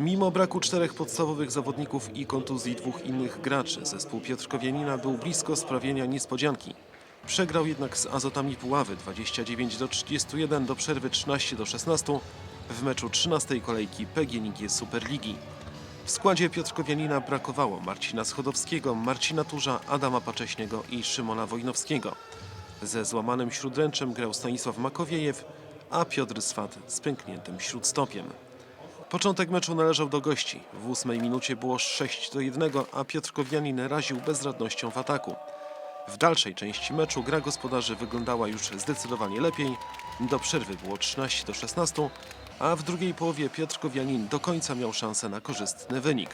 Mimo braku czterech podstawowych zawodników i kontuzji dwóch innych graczy, zespół Piotrkowianina był blisko sprawienia niespodzianki. Przegrał jednak z Azotami Puławy 29 do 31 do przerwy 13 do 16 w meczu 13 kolejki PGNiG Superligi. W składzie Piotrkowianina brakowało Marcina Schodowskiego, Marcina Turza, Adama Pacześniego i Szymona Wojnowskiego. Ze złamanym śródręczem grał Stanisław Makowiejew, a Piotr Swat z pękniętym śródstopiem. Początek meczu należał do gości. W ósmej minucie było 6 do 1, a Piotrkowianin raził bezradnością w ataku. W dalszej części meczu gra gospodarzy wyglądała już zdecydowanie lepiej. Do przerwy było 13 do 16, a w drugiej połowie Piotrkowianin do końca miał szansę na korzystny wynik.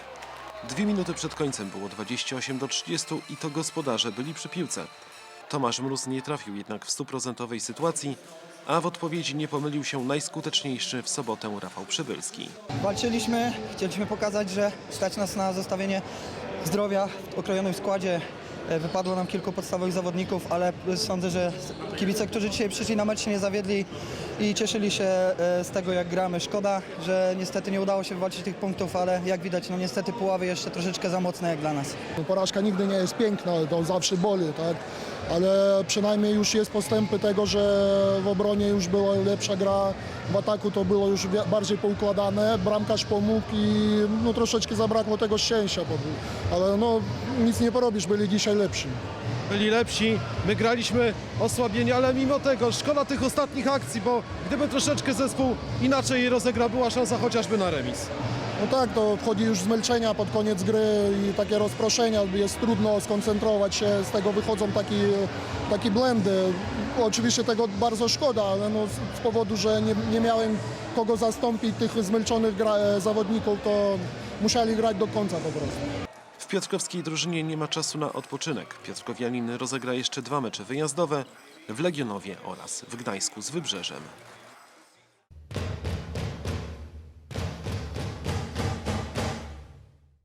Dwie minuty przed końcem było 28 do 30 i to gospodarze byli przy piłce. Tomasz Mróz nie trafił jednak w stuprocentowej sytuacji, a w odpowiedzi nie pomylił się najskuteczniejszy w sobotę Rafał Przybylski. Walczyliśmy, chcieliśmy pokazać, że stać nas na zostawienie zdrowia w okrojonym składzie. E, Wypadło nam kilku podstawowych zawodników, ale sądzę, że kibice, którzy dzisiaj przyszli na mecz się nie zawiedli i cieszyli się e, z tego jak gramy. Szkoda, że niestety nie udało się wywalczyć tych punktów, ale jak widać, no niestety Puławy jeszcze troszeczkę za mocne jak dla nas. Porażka nigdy nie jest piękna, to zawsze boli, tak? Ale przynajmniej już jest postępy tego, że w obronie już była lepsza gra, w ataku to było już bardziej poukładane, bramkarz pomógł i no, troszeczkę zabrakło tego szczęścia, ale no nic nie porobisz, byli dzisiaj lepsi. Byli lepsi, my graliśmy osłabieni, ale mimo tego szkoda tych ostatnich akcji, bo gdyby troszeczkę zespół inaczej rozegrał, była szansa chociażby na remis. No tak, to wchodzi już zmęczenia pod koniec gry i takie rozproszenia, jest trudno skoncentrować się, z tego wychodzą takie, takie blendy. Oczywiście tego bardzo szkoda, ale no z, powodu, że nie, nie miałem kogo zastąpić tych zmęczonych zawodników, to musieli grać do końca po prostu. W piotrkowskiej drużynie nie ma czasu na odpoczynek. Piotrkowianin rozegra jeszcze dwa mecze wyjazdowe w Legionowie oraz w Gdańsku z Wybrzeżem.